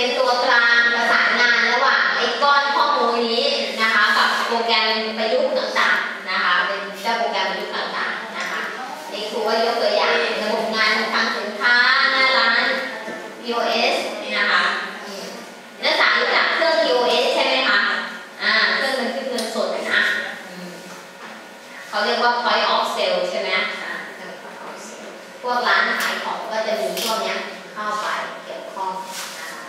เป็นตัวกลางประสานงานระหว่างไอ้ก้อนข้อมูลนี้นะคะ กับโปรแกรมประยุกต์ต่างๆนะคะ เป็นเจ้าโปรแกรมประยุกต์ต่างๆนะคะนี่ครูว่ายกตัวอย่างระบบงานทางสินค้าหน้าร้าน POS นะคะอืมนักศึกษารู้จักเครื่อง POS ใช่ไหมคะอ่าเครื่องเงินขึ้นเงินสดนะอืมเขาเรียกว่า point of sale ใช่ไหมอ่า point of sale พวกร้านขายของก็จะมีพวกเนี้ยเข้าไปเกี่ยวข้องนะคะ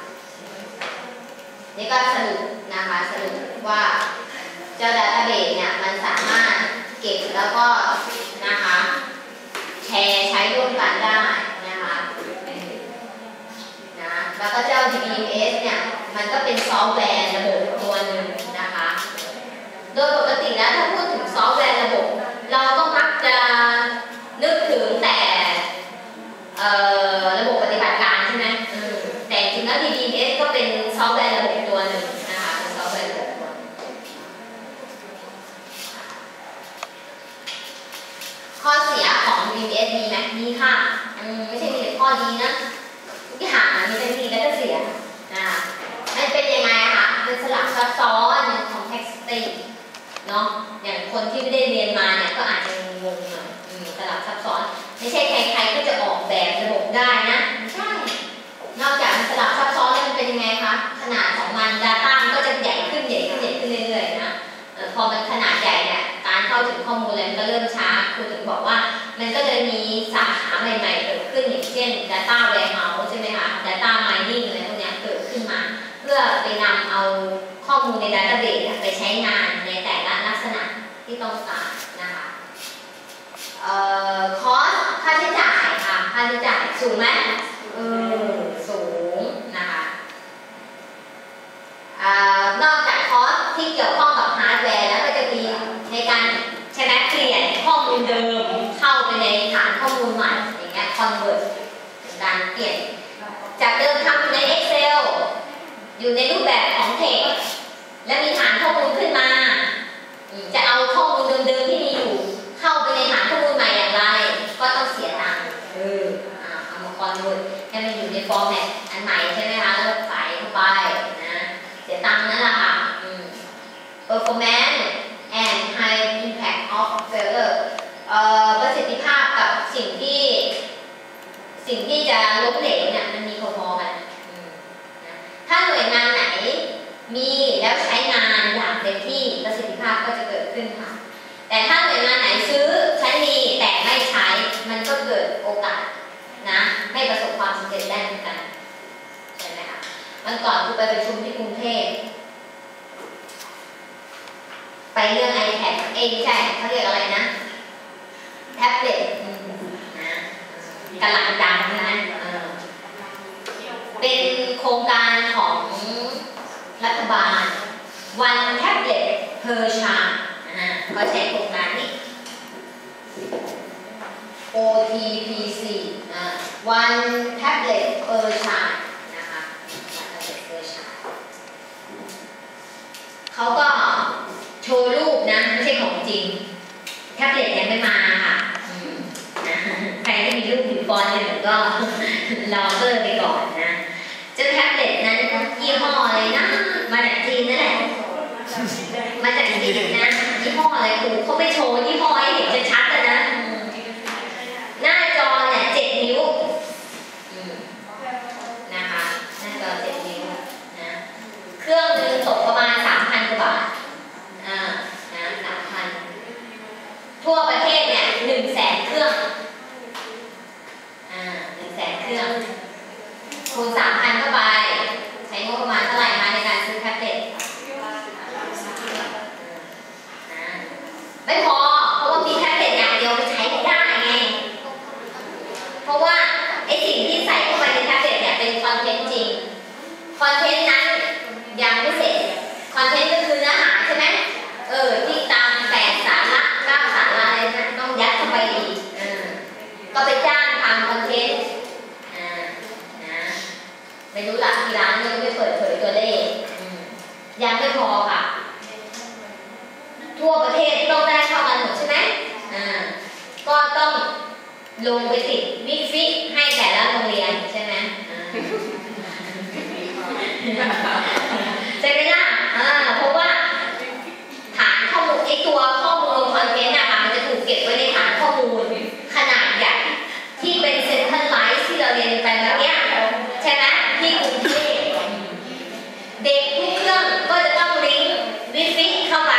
นี่ก็สรุปนะคะสรุปว่า เจ้าดัตต้าเบสเนี่ยมันสามารถเก็บแล้วก็นะคะแชร์ใช้ร่วมกันได้นะคะนะแล้วก็เจ้า DBMS เนี่ยมันก็เป็นซอฟต์แวร์ระบบตัวหนึ่งนะคะ โดยปกติแล้วถ้าพูดถึงซอฟต์แวร์ระบบ เราก็มักจะนึกถึงแต่เอ่อระบบปฏิบัติการใช่ไหมอืมแต่จริงๆแล้ว DBMS ก็เป็นซอฟต์แวร์ระบบตัวหนึ่งนะคะเป็นซอฟต์แวร์ระบบตัวหนึ่งข้อเสียของ DBMS มีไหมมีค่ะอืมไม่ใช่มีแต่ข้อดีนะทุกอย่างมันมีทั้งดีและก็เสียนะคะมันเป็นยังไงอะคะเป็นสลับซับซ้อน complexity เนาะอย่างคนที่ไม่ได้เรียนมาเนี่ยก็อาจจะงงๆหน่อยอืมสลับซับซ้อน ไม่ใช่ใครๆก็จะออกแบบระบบได้นะไม่ใช่ นอกจากมันสลับซับซ้อนแล้วมันเป็นยังไงคะขนาดของมัน Data มันก็จะใหญ่ขึ้นใหญ่ขึ้นใหญ่ขึ้นเรื่อยๆนะเอ่อพอมันขนาดใหญ่เนี่ยการเข้าถึงข้อ มูลอะไรมันก็เริ่มช้าครูถึงบอกว่า มันก็เลยมีสาขาใหม่ๆเกิดขึ้นอย่างเช่น Data Warehouse ใช่ไหมคะ Data Mining อะไรพวกนี้เกิดขึ้นมา เพื่อไปนำเอาข้อมูลใน Database อะไปใช้งานในแต่ละลักษณะที่ต้องการนะคะเอ่อคอสค่าใช้จ่ายค่ะค่าใช้จ่ายสูงไหมเออสูงนะคะอ่านอกจากคอสที่เกี่ยวข้องกับฮาร์ดแวร์แล้วก็จะมีในการใช้ไหมเปลี่ยนข้อมูลเดิมเข้าไปในฐานข้อมูลใหม่อย่างเงี้ย convert เป็นการเปลี่ยน จากเดิมทำอยู่ใน Excel อยู่ในรูปแบบของ text และมีฐานข้อมูลขึ้นมาอืมจะเอาข้อมูลเดิมๆที่มีอยู่ เข้าไปในฐานข้อมูลใหม่อย่างไร ก็ต้องเสียตังค์เอออ่าเอามาคอนเวิร์ตให้มันอยู่ในฟอร์แมตอันใหม่ใช่ไหมคะแล้วก็ใส่เข้าไปนะเสียตังค์นั่นแหละค่ะอืม performance and high impact of failure เอ่อ ประสิทธิภาพกับสิ่งที่ สิ่งที่จะล้มเหลวเนี่ยมันมีพอๆกันอืมนถ้าหน่วยงานไหนมีแล้วใช้งานอย่างเต็มที่ประสิทธิภาพก็จะเกิดขึ้นค่ะ แต่ถ้าหน่วยงานไหนซื้อใช้มีแต่ไม่ใช้มันก็เกิดโอกาสนะไม่ประสบความสำเร็จได้เหมือนกันใช่ไหมคะวันก่อนคือไปประชุมที่กรุงเทพไปเรื่อง iPad เอ้ยไม่ใช่เขาเรียกอะไรนะ ท็บเล็ตนะกำลังดังนะเป็นโครงการของรัฐบาล One Tablet per Child นะเขาใช้โครงการนี้ OTPC อ่า One Tablet per Child นะคะ One Tablet per Child เขาก็โชว์รูปนะ ไม่ใช่ของจริง แท็บเล็ตยังไม่มาค่ะอืมนะใครที่มีรูปอยู่ ฟอนต์หนึ่งก็รอเกอร์ไปก่อนนะเจ้าแท็บเล็ตนั้นยี่ห้ออะไรนะ มาจากจีนนั่นแหละ มาจากจีนนะยี่ห้ออะไรครูเขาไม่โชว์ยี่ห้อให้เห็นชัดๆเลยนะอืมหน้าจอเนี่ยเจ็ดนิ้วอืมนะคะ หน้าจอเจ็ดนิ้วนะ เครื่องหนึงตกประมาณสามพันกว่าบาท อ่า นะสามพัน ทั่วประเทศเนี่ยหนึ่งแสนเครื่อง อ่าหนึ่งแสนเครื่อง คูณสามพันเข้าไป ใช้งบประมาณเท่าไหร่มาในการซื้อแท็บเล็ตอ่าไม่พอ เพราะว่ามีแท็บเล็ตอย่างเดียวไปใช้ไม่ได้ไง เพราะว่าไอสิ่งที่ใส่เข้าไปในแท็บเล็ตเนี่ยเป็นคอนเทนต์จริง คอนเทนต์นั้นยังไม่เสร็จ คอนเทนต์ก็คือเนื้อหาใช่ไหม เออ ที่ตามแปดสาระเก้าสาระอะไรนะต้องยัดเข้าไปอีกเออ ก็ไปจ้างทำคอนเทนต์นะไม่รู้หลักที่ร้านยังไม่เปิดเผยตัวเลขยังไม่พอค่ะ ทั่วประเทศต้องได้เท่ากันหมดใช่ไหมอ่าก็ต้องลงไปติดวิกฟิให้แต่ละโรงเรียนใช่ไหมอ่า ใช่ไหมล่ะอ่าเพราะว่า ฐานข้อมูลไอตัวข้อมูลคอนเทนต์นะคะมันจะถูกเก็บไว้ในฐานข้อมูลขนาดใหญ่ที่เป็นเซ็นทรัลไลท์ที่เราเรียนไปเมื่อกี้ใช่ไหมที่กรุงเทพเด็กทุกเครื่องก็จะต้องลิงก์วิฟิเข้าไป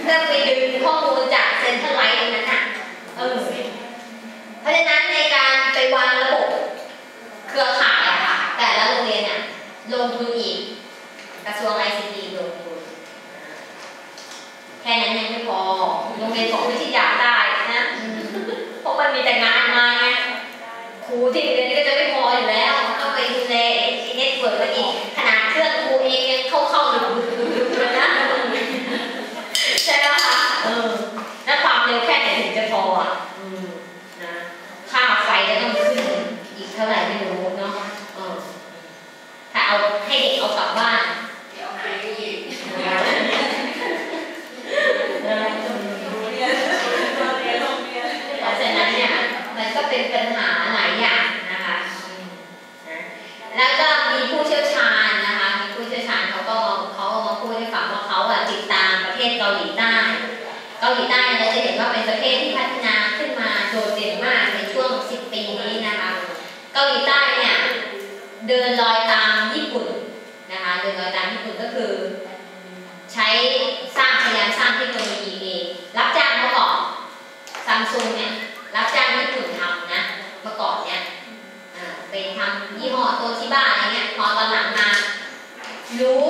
เพื่อไปดึงข้อมูลจากเซ็นทรัลไลท์ตรงนั้นน่ะเออเพราะฉะนั้นในการไปวางระบบเครือข่ายอะค่ะแต่ละโรงเรียนเนี่ยลงทุนอีก กระทรวง ICT ลงทุนแค่นั้นยังไม่พอโรงเรียนบอกวิทยาได้นะเพราะมันมีแต่งานมาไงครูที่เรียนก็จะไม่พออยู่แล้วต้องไปดูแลเน็ตเวิร์กกันอีกขนาดเครื่องครูเองยังเข้าเข้าๆหลุดๆเลยนะ ใช่ไหมคะเออ แล้วความเร็วแค่ไหนถึงจะพออะอืมนะ ค่าไฟจะต้องขึ้นอีกเท่าไหร่ไม่รู้เนาะเออถ้าเอาให้เด็กเอากลับบ้าน เพราะฉะนั้นเนี่ยมันก็เป็นปัญหาหลายอย่างนะคะอืมนะแล้วก็มีผู้เชี่ยวชาญนะคะมีผู้เชี่ยวชาญเขาก็เขาก็มาพูดให้ฟังว่าเขาอะติดตามประเทศเกาหลีใต้เกาหลีใต้เนี่ยเราจะเห็นว่าเป็นประเทศที่พัฒนาขึ้นมาโดดเด่นมากในช่วง 10 ปีนี้นะคะ เกาหลีใต้เนี่ยเดินรอยตามญี่ปุ่นนะคะเดินรอยตามญี่ปุ่นก็คือ ใช้สร้างพยายามสร้างเทคโนโลยีเองรับจ้างมาก่อนซัมซุงเนี่ยรับจ้างญี่ปุ่นทำนะเมื่อก่อนเนี่ยอ่าเป็นทำยี่ห้อโตชิบ้าอะไรเงี้ยพอตอนหลังมารู้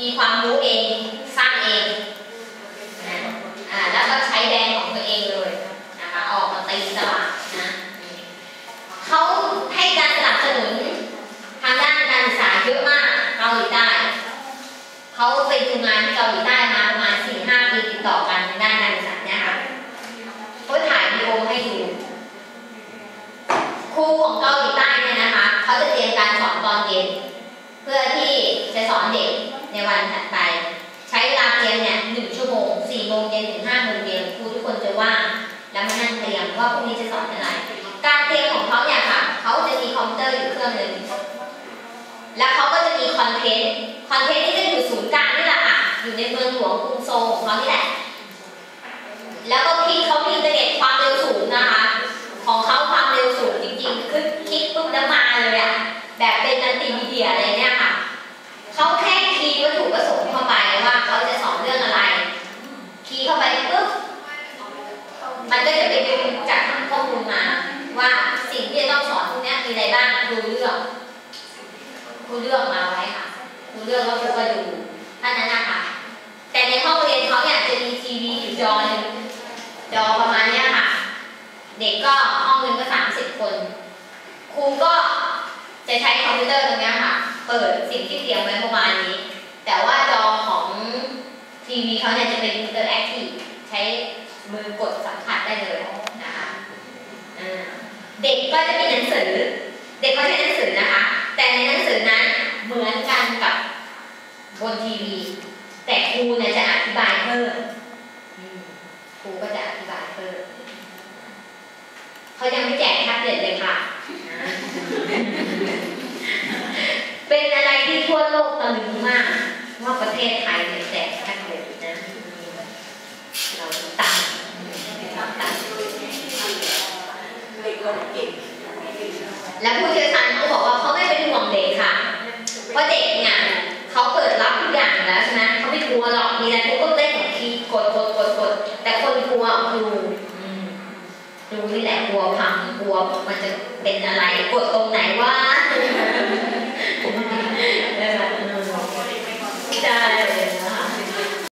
มีความรู้เองสร้างเองนะอ่าแล้วก็ใช้แบรนด์ของตัวเองเลยนะคะออกมาตีตลาดนะเขาให้การสนับสนุนทางด้านการศึกษาเยอะมากเกา หลีใต้เขาไปดูงานที่เกาหลีใต้มาประมาณสี่ห้าปีติดต่อกันทางด้านการศึกษาเนี่ยค่ะเขาถ่ายวีดีโอให้ดูครูของเกาหลีใต้เนี่ยนะคะเขาจะเตรียมการสอนตอนเย็นเพื่อที่จะสอนเด็กในวันถัดไป ใช้เวลาเตรียมเนี่ยหนึ่งชั่วโมงสี่โมงเย็นถึงห้าโมงเย็นครูทุกคนจะว่างแล้วมานั่งเตรียมว่าพรุ่งนี้จะสอนอะไร การเตรียมของเขาเนี่ยค่ะเขาจะมีคอมพิวเตอร์อยู่เครื่องหนึ่ง แล้วเขาก็จะมีคอนเทนต์ คอนเทนต์นี่ก็อยู่ศูนย์กลางนี่แหละค่ะ อยู่ในเมืองหลวงกรุงโซลของเขานี่แหละ แล้วก็คิดเขามีอินเทอร์เน็ตความเร็วสูงนะคะ ของเขาความเร็วสูงจริงๆ คือคลิกปุ๊บแล้วมาเลยอะแบบเป็นนันติมีเดียอะไรเนี่ยค่ะ เขาแค่คีย์วัตถุประสงค์เข้าไปว่าเขาจะสอนเรื่องอะไร คีย์เข้าไปปุ๊บ มันก็จะไปดึงจากข้อมูลมา ว่าสิ่งที่จะต้องสอนพวกนี้มีอะไรบ้างดูเรื่อง ดูเรื่องมาไว้ค่ะดูเรื่องแล้วครูก็ดูท่านั้นนะคะแต่ในห้องเรียนเขาเนี่ยจะมีทีวีอยู่จอหนึงจอประมาณเนี้ยค่ะ เด็กก็ห้องนึงก็สามสิบคนครูก็จะใช้คอมพิวเตอร์ตรงเนี้ยค่ะ เปิดสิ่งที่เตรียมไว้เมื่อวานนี้ แต่ว่าจอของทีวีเขาเนี่ยจะเป็นอินเตอร์แอคทีฟใช้มือกดสัมผัสได้เลยนะคะเด็กก็จะมีหนังสือ เด็กก็ใช้หนังสือนะคะ แต่ในหนังสือนั้นเหมือนกันกับบนทีวี แต่ครูเนี่ยจะอธิบายเพิ่มครูก็จะอธิบายเพิ่มเขายังไม่แจกแท็บเล็ตเลยค่ะ เป็นอะไรที่ทั่วโลกตะลึงมากว่าประเทศไทยเนี่ยแจกแท็บเล็ตนะเราตังตังแล้วผู้เชี่ยวชาญเขาบอกว่าเขาไม่เป็นห่วงเด็กค่ะ เพราะเด็กเนี่ยเขาเปิดรับทุกอย่างแล้วใช่ไหมเขาไม่กลัวหรอกมีอะไรเขาก็เต้นของคีกดกดกดกดแต่คนกลัวครูครูนี่แหละกลัวพังกลัวมันจะเป็นอะไรกดตรงไหนว่า